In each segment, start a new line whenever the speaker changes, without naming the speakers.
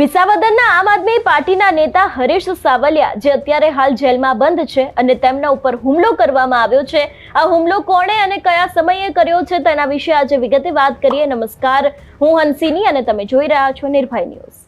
વિસાવદરના આમ આદમી પાર્ટીના નેતા હરીશ સાવલિયા, જે અત્યારે હાલ જેલમાં બંધ છે અને તેમના ઉપર હુમલો કરવામાં આવ્યો છે. આ હુમલો કોણે અને કયા સમયે કર્યો છે તેના વિશે આજે વિગતે વાત કરીએ. નમસ્કાર, હું હંસિની અને તમે જોઈ રહ્યા છો નિર્ભય ન્યૂઝ.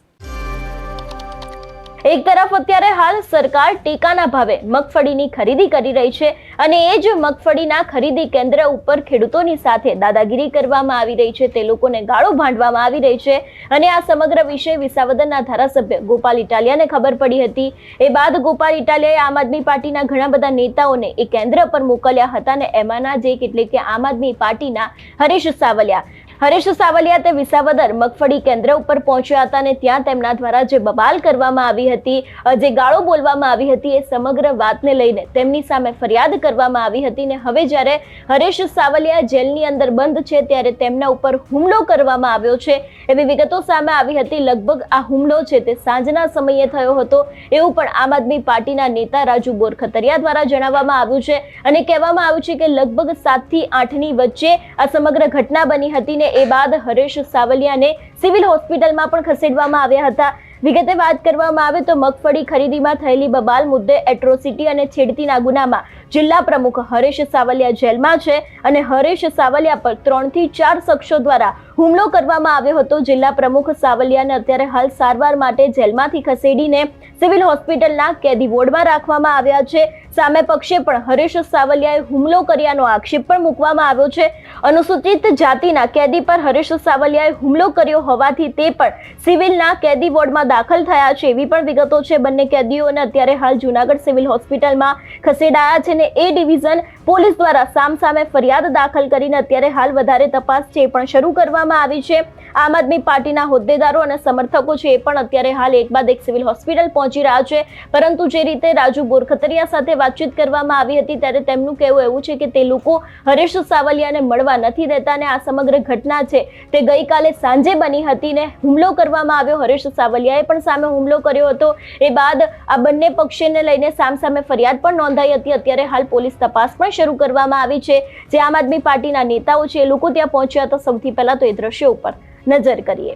એક તરફ અત્યારે હાલ સરકાર ટેકાના ભાવે મગફળીની ખરીદી કરી રહી છે અને એ જ મગફળીના ખરીદી કેન્દ્ર ઉપર ખેડૂતોની સાથે દાદાગીરી કરવામાં આવી રહી છે. તે લોકોને ગાળો ભાંડવામાં આવી રહી છે અને આ સમગ્ર વિષય વિસાવદરના ધારાસભ્ય ગોપાલ ઇટાલિયાને ખબર પડી હતી. એ બાદ ગોપાલ ઇટાલિયાએ આમ આદમી પાર્ટીના ઘણા બધા નેતાઓને એ કેન્દ્ર પર મોકલ્યા હતા અને એમાંના જે એટલે કે આમ આદમી પાર્ટીના હરીશ સાવલિયા હરીશ સાવલિયા તે વિસાવદર મગફળી કેન્દ્ર ઉપર પહોંચ્યા હતા અને ત્યાં તેમના દ્વારા જે બબાલ કરવામાં આવી હતી જે ગાળો બોલવામાં આવી હતી એ સમગ્ર વાતને લઈને તેમની સામે ફરિયાદ કરવામાં આવી હતી ને હવે જ્યારે હરેશ સાવલિયા જેલની અંદર બંધ છે ત્યારે તેમના ઉપર હુમલો કરવામાં આવ્યો છે. એવી વિગતો સામે આવી હતી. લગભગ આ હુમલો છે તે સાંજના સમયે થયો હતો. એવું પણ આમ આદમી પાર્ટીના નેતા રાજુ બોરખતરિયા દ્વારા જણાવવામાં આવ્યું છે અને કહેવામાં આવ્યું છે કે લગભગ સાતથી આઠની વચ્ચે આ સમગ્ર ઘટના બની હતી ને એ બાદ હરેશ સાવલિયાને સિવિલ હોસ્પિટલમાં પણ ખસેડવામાં આવ્યા હતા. વિગતે વાત કરવામાં આવે તો મગફળી ખરીદીમાં થયેલી બબાલ મુદ્દે એટ્રોસિટી અને છેડતીના ગુનામાં જિલ્લા પ્રમુખ હરેશ સાવલિયા જેલમાં છે અને હરેશ સાવલિયા પર ત્રણથી ચાર શખ્સો દ્વારા હુમલો કરવામાં આવ્યો હતો. જિલ્લા પ્રમુખ સાવલિયાને અત્યારે હાલ સારવાર માટે જેલમાંથી ખસેડીને સિવિલ હોસ્પિટલના કેદી વોર્ડમાં રાખવામાં આવ્યા છે. સામે પક્ષે પણ હરેશ સાવલિયાએ હુમલો કર્યાનો આક્ષેપ પણ મૂકવામાં આવ્યો છે. અનુસૂચિત જાતિના કેદી પર હરેશ સાવલિયાએ હુમલો કર્યો હોવાથી તે પણ સિવિલના કેદી વોર્ડમાં દાખલ થયા છે. એવી પણ વિગતો છે. બંને કેદીઓને અત્યારે હાલ જુનાગઢ સિવિલ હોસ્પિટલમાં ખસેડાયા છે ને એ ડિવિઝન પોલીસ દ્વારા સામસામે ફરિયાદ દાખલ કરીને અત્યારે હાલ વધારે તપાસ છે પણ શરૂ કરવામાં આવી છે. આમ આદમી પાર્ટીના હોદ્દેદારો અને સમર્થકો છે એ પણ અત્યારે હાલ એક બાદ એક સિવિલ હોસ્પિટલ પહોંચી રહ્યા છે. પરંતુ જે રીતે રાજુ બોરખતરિયા સાથે વાતચીત કરવામાં આવી હતી ત્યારે તેમનું કહેવું એવું છે કે તે લોકો હરેશ સાવલિયાને મળવા નથી દેતા અને આ સમગ્ર ઘટના છે તે ગઈકાલે સાંજે બની હતી ને હુમલો કરવામાં આવ્યો. હરેશ સાવલિયાએ પણ સામે હુમલો કર્યો હતો. એ બાદ આ બંને પક્ષને લઈને સામસામે ફરિયાદ પણ નોંધાઈ હતી. અત્યારે હાલ પોલીસ તપાસ પણ શરૂ કરવામાં આવી છે. જે આમ આદમી પાર્ટીના નેતાઓ છે લોકો ત્યાં પહોંચ્યા હતા. સૌથી પહેલા તો એ દ્રશ્યો ઉપર નજર કરીએ.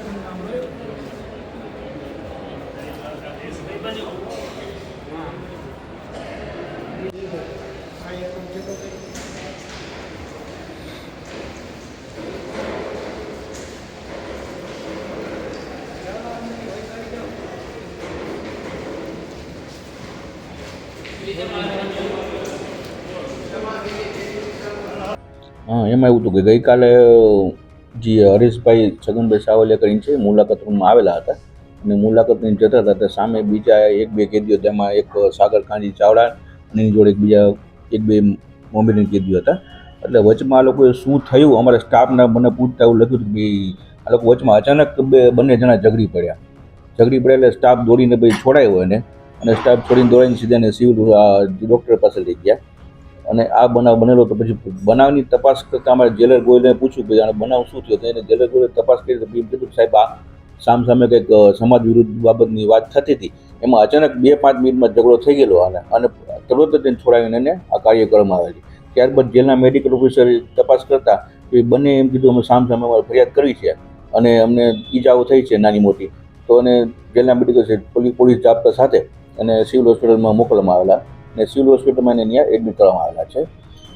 હા, એમાં એવું હતું કે ગઈકાલે, જે હરીશભાઈ છગનભાઈ સાવલિયા છે, મુલાકાત રૂમમાં આવેલા હતા. અને મુલાકાત લઈને જતા હતા, તે સામે બીજા એક બે કેદીઓ, તેમાં એક સાગર કાંજી ચાવડા અને એની જોડે એક બીજા, એક બે મોમેડિયન કેદીઓ હતા. એટલે વચમાં આ લોકોએ શું થયું? અમારા સ્ટાફને મને પૂછતા એવું લખ્યું હતું કે આ લોકો વચમાં અચાનક બે, બંને જણા ઝઘડી પડ્યા. ઝઘડી પડ્યા એટલે સ્ટાફ દોડીને ભાઈ છોડાયો એને. અને સ્ટાફ છોડીને દોડાઈને સીધા એને સિવિલ ડૉક્ટર પાસે લઈ ગયા. અને આ બનાવ બનેલો તો પછી બનાવની તપાસ કરતાં અમારે જેલર ગોયલને પૂછ્યું કે આનો બનાવ શું થયો? તો એને જેલર ગોયલે તપાસ કરી તો એમ કીધું સાહેબ, આ સામ સામે કંઈક સમાજ વિરુદ્ધ બાબતની વાત થતી હતી. એમાં અચાનક બે પાંચ મિનિટમાં ઝઘડો થઈ ગયેલો અને અને તરત જ છોડાવીને એને આ કાર્ય કરવામાં આવેલી ત્યારબાદ જેલના મેડિકલ ઓફિસરે તપાસ કરતા એ બંને એમ કીધું, અમે સામ સામે અમારે ફરિયાદ કરવી છે અને અમને ઈજાઓ થઈ છે નાની મોટી. તો અને જેલના મેડિકલ પોલીસ પોલીસ જાપ્તા સાથે એને સિવિલ હોસ્પિટલમાં મોકલવામાં આવેલા અને સિવિલ હોસ્પિટલમાં એને ત્યાં એડમિટ કરવામાં આવેલા છે.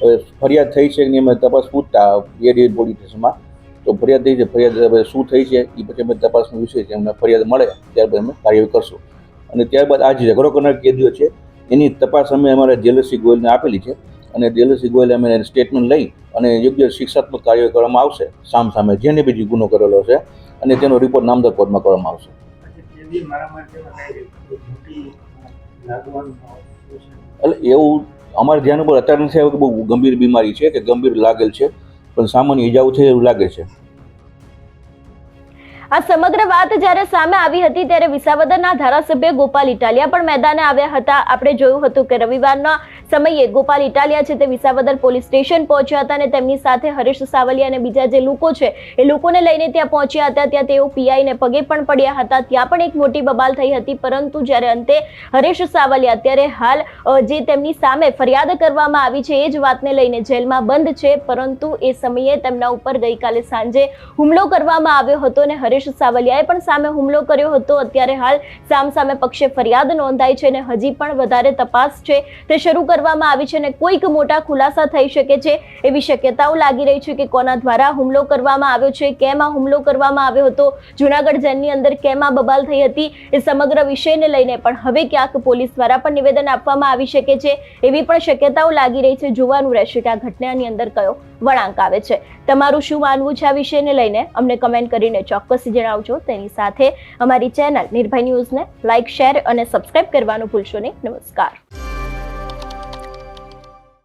હવે ફરિયાદ થઈ છે કે અમે તપાસ પૂછતા એડી પોલીસ સ્ટેશનમાં તો ફરિયાદ થઈ છે, ફરિયાદ શું થઈ છે એ પછી અમે તપાસનો વિષય છે, અમને ફરિયાદ મળે, ત્યારબાદ અમે કાર્યવાહી કરશું. અને ત્યારબાદ આ જે ઝઘડો કરનાર કેદીઓ છે, એની તપાસ અમે અમારા જેલસી ગોયલને આપેલી છે અને જેલસી ગોયલે અમે સ્ટેટમેન્ટ લઈ અને યોગ્ય શિક્ષાત્મક કાર્ય કરવામાં આવશે સામ સામે જેને બીજી ગુનો કરેલો છે અને તેનો રિપોર્ટ નામદાર કોર્ટમાં કરવામાં આવશે. એટલે એવું અમારે ધ્યાન ઉપર અત્યારે નથી આવ્યું કે બહુ ગંભીર બીમારી છે કે ગંભીર લાગેલ છે પણ સામાન્ય ઈજાઓ થઈ એવું લાગે છે.
આ સમગ્ર વાત જ્યારે સામે આવી હતી ત્યારે વિસાવદરના ધારાસભ્ય ગોપાલ ઇટાલિયા પણ મેદાને આવ્યા હતા. આપણે જોયું હતું કે રવિવારના સમયે ગોપાલ ઇટાલિયા છે તે વિસાવદર પોલીસ સ્ટેશન પહોંચ્યા હતા અને તેમની સાથે હરેશ સાવલિયા અને બીજા જે લોકો છે, એ લોકોને લઈને ત્યાં પહોંચ્યા હતા. ત્યાં તેઓ પીઆઈને પગે પણ પડ્યા હતા. ત્યાં પણ એક મોટી બબાલ થઈ હતી, પરંતુ જ્યારે અંતે હરેશ સાવલિયા અત્યારે હાલ જે તેમની સામે ફરિયાદ કરવામાં આવી છે, એ જ વાતને લઈને જેલમાં બંધ છે. પરંતુ એ સમયે તેમના ઉપર ગઈકાલે સાંજે હુમલો કરવામાં આવ્યો હતો અને હરેશ સાવલિયાએ પણ સામે હુમલો કર્યો હતો. અત્યારે હાલ સામ સામે પક્ષે ફરિયાદ નોંધાઈ છે અને હજી પણ વધારે તપાસ છે. તે શરૂ કરવામાં આવી છે અને કોઈક મોટા ખુલાસા થઈ શકે છે એવી શક્યતાઓ લાગી રહી છે કે કોના દ્વારા હુમલો કરવામાં આવ્યો છે, કેમ આ હુમલો કરવામાં આવ્યો હતો, જુનાગઢ જેલની અંદર કેમ આ બબાલ થઈ હતી એ સમગ્ર વિષયને લઈને પણ હવે ક્યાંક પોલીસ દ્વારા પણ નિવેદન આપવામાં આવી શકે છે એવી પણ શક્યતાઓ લાગી રહી છે. જોવાનું રહેશે કે આ ઘટનાની અંદર કયો વળાંક આવે છે. તમારું શું માનવું છે આ વિષયને લઈને? અમને કમેન્ટ કરીને ચોક્કસ જણાવજો. તેની સાથે અમારી ચેનલ નિર્ભય ન્યૂઝને લાઇક શેર અને સબસ્ક્રાઇબ કરવાનું ભૂલશો નહીં. નમસ્કાર.